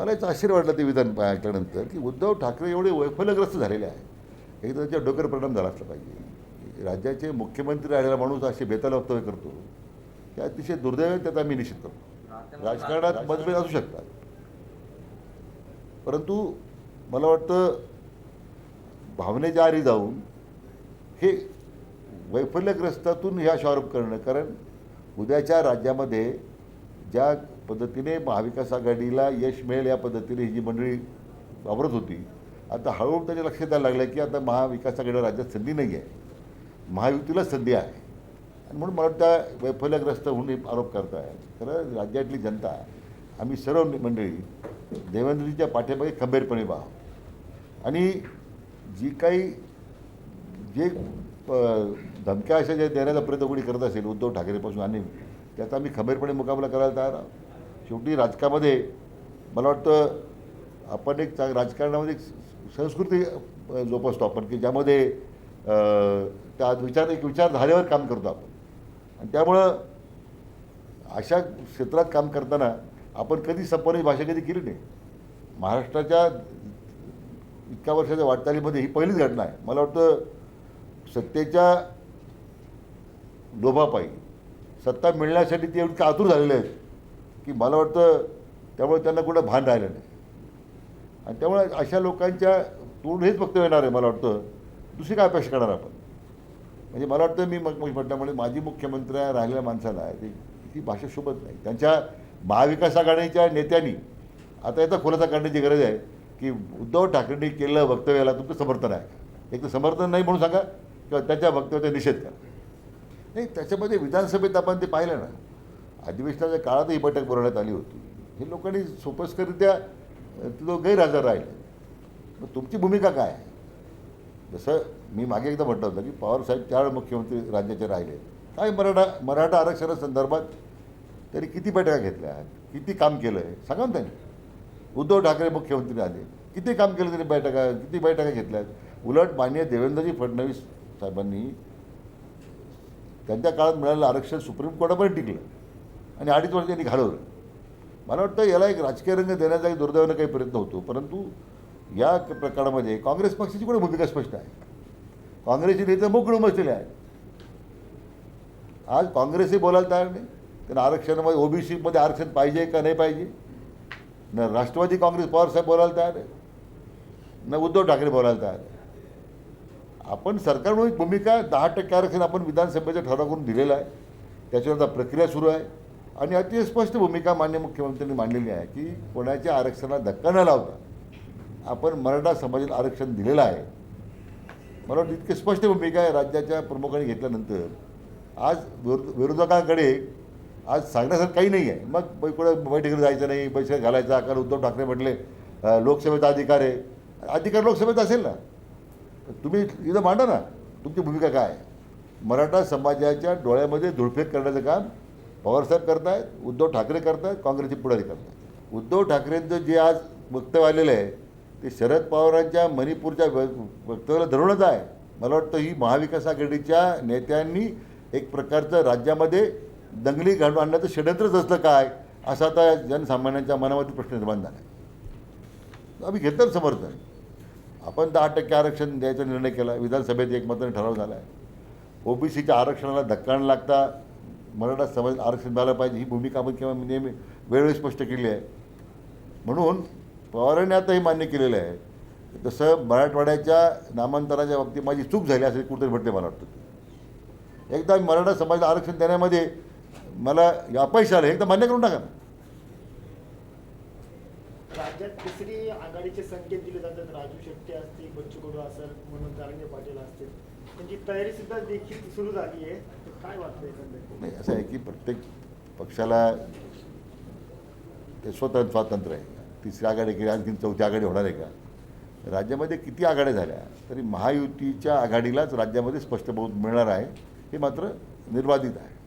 मला याचा आश्चर्य वाटला ते विधान ऐकल्यानंतर की उद्धव ठाकरे एवढे वैफल्यग्रस्त झालेले आहे एकदा त्याच्या डोक्यावर परिणाम झाला असला पाहिजे. राज्याचे मुख्यमंत्री राहिलेला माणूस असे बेताल वक्तव्य करतो. ते अतिशय दुर्दैवाने त्याचा मी निश्चित करतो. राजकारणात मतभेद असू शकतात. परंतु मला वाटतं भावनेच्या आरी जाऊन हे वैफल्यग्रस्तातून ह्या असे करणं कारण उद्याच्या राज्यामध्ये ज्या पद्धतीने महाविकास आघाडीला यश मिळेल या पद्धतीने ही जी मंडळी वावरत होती आता हळूहळू त्याच्या लक्षात यायला लागलं की आता महाविकास आघाडीला राज्यात संधी नाही आहे महायुतीला संधी आहे. आणि म्हणून मला वाटतं वैफल्यग्रस्त होऊन हे आरोप करताय खरं राज्यातली जनता आम्ही सर्व मंडळी देवेंद्रजीच्या पाठीमागे खंबीरपणे व्हा आणि जी काही जे प- धमक्या अशा ज्या देण्याचा प्रयत्न कोणी करत असेल उद्धव ठाकरेपासून आणि त्याचा आम्ही खबरपणे मुकाबला करायला तयार आहोत. शेवटी राजकामध्ये मला वाटतं आपण एक चा राजकारणामध्ये एक संस्कृती जोपासतो आपण की ज्यामध्ये त्या विचार एक विचार झाल्यावर काम करतो आपण. आणि त्यामुळं अशा क्षेत्रात काम करताना आपण कधी संपवण्याची भाषा कधी केली नाही. महाराष्ट्राच्या इतक्या वर्षाच्या वाटचालीमध्ये ही पहिलीच घटना आहे. मला वाटतं सत्तेच्या लोभापायी सत्ता मिळण्यासाठी ते एवढे आतुर झालेले आहेत की मला वाटतं त्यामुळे त्यांना कुठं भान राहिलं नाही. आणि त्यामुळे अशा लोकांच्या तोंड हेच वक्तव्य येणार आहे मला वाटतं. दुसरी काय अपेक्षा करणार आपण? म्हणजे मला वाटतं मी मग म्हटल्यामुळे माजी मुख्यमंत्री राहिलेल्या माणसाला आहे, ते ती भाषा शोभत नाही. त्यांच्या महाविकास आघाडीच्या नेत्यांनी आता याचा खुलासा करण्याची गरज आहे की उद्धव ठाकरेंनी केलेलं वक्तव्याला तुमचं समर्थन आहे. एक तर समर्थन नाही म्हणून सांगा किंवा त्याच्या वक्तव्याचा निषेध करा. नाही त्याच्यामध्ये विधानसभेत आपण ते पाहिलं ना. अधिवेशनाच्या काळात ही बैठक बोलवण्यात आली होती. हे लोकांनी सोपस्करित्या तो गैरहजर राहिले. मग तुमची भूमिका काय? आहे जसं मी मागे एकदा म्हटलं होतं की पवारसाहेब चार मुख्यमंत्री राज्याचे राहिले. काय मराठा मराठा आरक्षणासंदर्भात त्यांनी किती बैठका घेतल्या? आहेत किती काम केलं? आहे सांगा ना त्यांनी. उद्धव ठाकरे मुख्यमंत्री आले. किती काम केलं त्यांनी बैठका किती बैठका घेतल्यात? उलट माननीय देवेंद्रजी फडणवीस साहेबांनी त्यांच्या काळात मिळालेलं आरक्षण सुप्रीम कोर्टापर्यंत टिकलं. आणि अडीच वर्ष त्यांनी घालवलं. मला वाटतं याला एक राजकीय रंग देण्याचा एक दुर्दैवानं काही प्रयत्न होतो. परंतु या प्रकारामध्ये काँग्रेस पक्षाची पण भूमिका स्पष्ट आहे? काँग्रेसचे नेते मोकळून बसलेले आहेत. आज काँग्रेसही बोलायला तयार नाही. त्यांना आरक्षणामध्ये ओबीसीमध्ये आरक्षण पाहिजे का नाही पाहिजे? न राष्ट्रवादी काँग्रेस पवारसाहेब बोलायला तयार आहे. न उद्धव ठाकरे बोलायला तयार आहे. आपण सरकार म्हणून एक भूमिका दहा टक्के आरक्षण आपण विधानसभेचा ठराव करून दिलेला आहे. त्याच्यावर आता प्रक्रिया सुरू आहे. आणि अतिशय स्पष्ट भूमिका मान्य मुख्यमंत्र्यांनी मांडलेली आहे की कोणाच्या आरक्षणाला धक्का न लावता आपण मराठा समाजाला आरक्षण दिलेलं आहे. मला वाटतं इतकी स्पष्ट भूमिका आहे राज्याच्या प्रमुखांनी घेतल्यानंतर आज विरोध विरोधकांकडे आज सांगण्यासारखं काही नाही आहे. मग कुठे कुठं बैठकीला जायचं नाही पैसे घालायचा कारण उद्धव ठाकरे म्हटले लोकसभेचा अधिकार आहे. अधिकार लोकसभेचा असेल ना. तुम्ही इथं मांडा ना तुमची भूमिका काय? मराठा समाजाच्या डोळ्यामध्ये धुळफेक करण्याचं काम पवारसाहेब करतायत उद्धव ठाकरे करतायत काँग्रेसचे पुढारी करतायत. उद्धव ठाकरेंचं जे आज वक्तव्य आलेलं आहे ते शरद पवारांच्या मणिपूरच्या व- वक्तव्याला धरूनच आहे. मला वाटतं ही महाविकास आघाडीच्या नेत्यांनी एक प्रकारचं राज्यामध्ये दंगली घालून आणण्याचं षडयंत्रच असलं काय असा आता जनसामान्यांच्या मनामध्ये प्रश्न निर्माण झाला आहे आम्ही घेतलं समर्थन. आपण दहा टक्के आरक्षण द्यायचा निर्णय केला विधानसभेत एकमताने ठराव झाला आहे ओबीसीच्या आरक्षणाला धक्का न लागता मराठा समाज आरक्षण मिळालं पाहिजे ही भूमिका आपण किंवा नेहमी वेळोवेळी स्पष्ट केली आहे. म्हणून पवारांनी आता हे मान्य केलेलं आहे. तसं मराठवाड्याच्या नामांतराच्या बाबतीत माझी चूक झाली असेल कुठेतरी म्हटले मला वाटतं. एकदा मराठा समाजाला आरक्षण देण्यामध्ये मला अपयश आलं एकदा मान्य करून टाका राज्यात आघाडीचे संकेत दिले जातात. राजू शेट्टी असतील बच्चू कडू असेल म्हणून जारंगे पाटील असतील. त्यांची तयारी सुद्धा देखील सुरू झाली आहे. काय वाटतं नाही असं आहे की प्रत्येक पक्षाला ते स्वतंत्र स्वातंत्र्य आहे. तिसरी आघाडी केली आणखी चौथी आघाडी होणार आहे का? राज्यामध्ये किती आघाड्या झाल्या तरी महायुतीच्या आघाडीलाच राज्यामध्ये स्पष्ट बहुत मिळणार आहे हे मात्र निर्वाधित आहे.